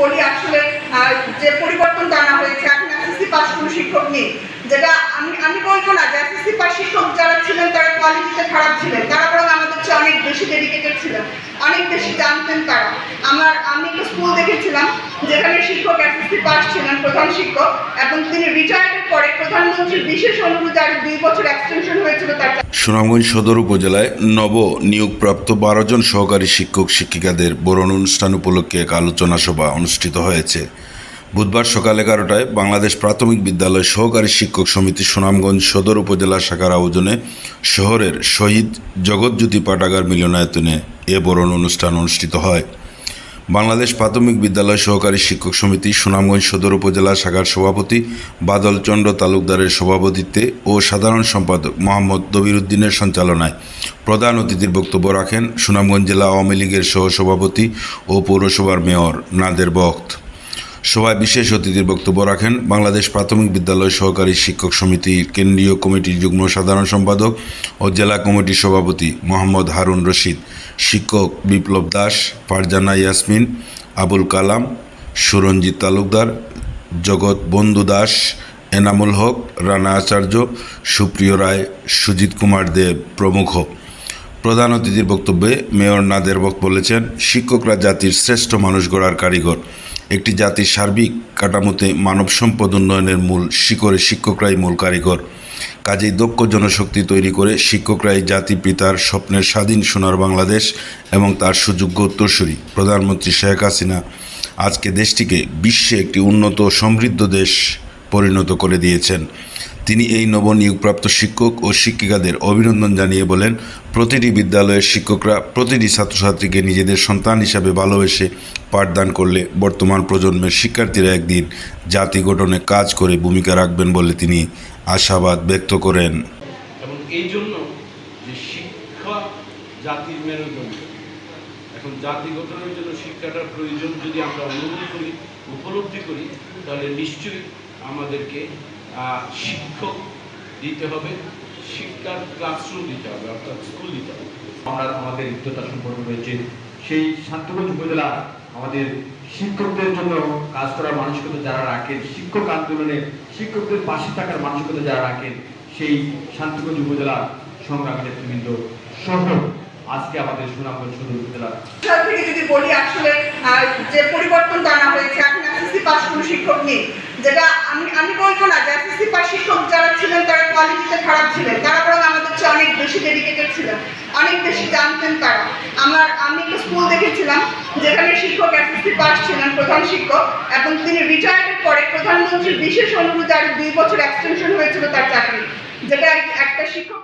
বলি, আসলে যে পরিবর্তন আনা হয়েছে, এখন এসএসসি পাস কোনো শিক্ষক নেই। যেটা আমি আমি বলব না যে এসএসসি পাস শিক্ষক যারা ছিলেন, তারা কোয়ালিটিতে খারাপ ছিলেন। তারা বরং আমাদের চেয়ে অনেক বেশি ডেডিকেটেড ছিলেন। অনেক বেশি জানতেন তারা। আমার, আমি একটা স্কুল দেখেছিলাম যেখানে শিক্ষক এসএসসি পাস ছিলেন, প্রধান শিক্ষক, এবং তিনি রিটায়ার্ডের পরে প্রধানমন্ত্রীর বিশেষ অনুরোধে আরও দুই বছর এক্সটেনশন হয়েছিল তার সুনামগঞ্জ সদর উপজেলায় নব নিয়োগপ্রাপ্ত বারো জন সহকারী শিক্ষক, শিক্ষিকাদের বরণ অনুষ্ঠান উপলক্ষে এক আলোচনা সভা অনুষ্ঠিত হয়েছে। বুধবার সকাল এগারোটায় বাংলাদেশ প্রাথমিক বিদ্যালয় সহকারী শিক্ষক সমিতি সুনামগঞ্জ সদর উপজেলা শাখার আয়োজনে শহরের শহীদ জগৎজ্যোতি পাঠাগার মিলনায়তনে এ বরণ অনুষ্ঠান অনুষ্ঠিত হয়। বাংলাদেশ প্রাথমিক বিদ্যালয় সহকারী শিক্ষক সমিতি সুনামগঞ্জ সদর উপজেলা শাখার সভাপতি বাদল চন্দ্র তালুকদারের সভাপতিত্বে ও সাধারণ সম্পাদক মোহাম্মদ দবিরুদ্দিনের সঞ্চালনায় প্রধান অতিথির বক্তব্য রাখেন সুনামগঞ্জ জেলা আওয়ামী লীগের সহসভাপতি ও পৌরসভার মেয়র নাদের বক্ত সভায় বিশেষ অতিথির বক্তব্য রাখেন বাংলাদেশ প্রাথমিক বিদ্যালয় সহকারী শিক্ষক সমিতির কেন্দ্রীয় কমিটির যুগ্ম সাধারণ সম্পাদক ও জেলা কমিটির সভাপতি মোহাম্মদ হারুন রশিদ, শিক্ষক বিপ্লব দাস, ফারজানা ইয়াসমিন, আবুল কালাম, সুরঞ্জিত তালুকদার, জগৎ বন্ধু দাস, এনামুল হক, রানা আচার্য, সুপ্রিয় রায়, সুজিত কুমার দেব প্রমুখ। প্রধান অতিথির বক্তব্যে মেয়র নাদের বক বলেছেন, শিক্ষকরা জাতির শ্রেষ্ঠ মানুষ গড়ার কারিগর। একটি জাতির সার্বিক কাঠামোতে মানব সম্পদ উন্নয়নের মূল শিকরে শিক্ষকরাই মূল কারিগর। কাজেই দক্ষ জনশক্তি তৈরি করে শিক্ষকরাই জাতি পিতার স্বপ্নের স্বাধীন সোনার বাংলাদেশ এবং তার সুযোগ্য উত্তরসূরি। প্রধানমন্ত্রী শেখ হাসিনা আজকে দেশটিকে বিশ্বে একটি উন্নত সমৃদ্ধ দেশ পরিণত করে দিয়েছেন। তিনি এই নবনিয়োগপ্রাপ্ত শিক্ষক ও শিক্ষিকাদের অভিনন্দন জানিয়ে বলেন, প্রতিটি বিদ্যালয়ের শিক্ষকরা প্রতিটি ছাত্রছাত্রীকে নিজেদের সন্তান হিসাবে ভালোবেসে পাঠদান করলে বর্তমান প্রজন্মের শিক্ষার্থীরা একদিন জাতি গঠনে কাজ করে ভূমিকা রাখবেন বলে তিনি আশাবাদ ব্যক্ত করেন। এবং এই জন্য যে শিক্ষা জাতির মেরুদণ্ড, এখন জাতি গঠনের জন্য শিক্ষাটার প্রয়োজন যদি আমরা অনুভব করি, উপলব্ধি করি, তাহলে নিশ্চয়ই আমাদেরকে শিক্ষক দিতে হবে, শিক্ষার ক্লাসরুম দিতে হবে, অর্থাৎ স্কুল দিতে হবে। আমরা আমাদের উদ্যতা সম্পর্ক রয়েছে সেই শান্তিগঞ্জ উপজেলা আমাদের শিক্ষকদের জন্য কাজ করার মানসিকতা যারা রাখেন, শিক্ষক আন্দোলনে শিক্ষকদের পাশে থাকার মানসিকতা যারা রাখেন, সেই শান্তিগঞ্জ উপজেলা সংগ্রামী নেতৃবৃন্দ সহ আজকে আমাদের সুনামগঞ্জ সদর উপজেলা। যদি বলি, আসলে যে পরিবর্তন আনা হয়েছে, এখন এসএসসি পাস কোনো শিক্ষক নেই যেটা আমি আমি বলব না যে এসএসসি পাস শিক্ষক যারা ছিলেন, তারা কোয়ালিটিতে খারাপ ছিলেন। তারা বরং আমাদের চেয়ে অনেক বেশি ডেডিকেটেড ছিলেন। অনেক বেশি জানতেন তারা। আমার, আমি একটা স্কুল দেখেছিলাম, যেখানে শিক্ষক এসএসসি পাস ছিলেন, প্রধান শিক্ষক, এবং তিনি রিটায়ারের পরে প্রধানমন্ত্রীর বিশেষ অনুরোধে আরও দুই বছর এক্সটেনশন হয়েছিল তার চাকরি, যেটা এক- একটা শিক্ষক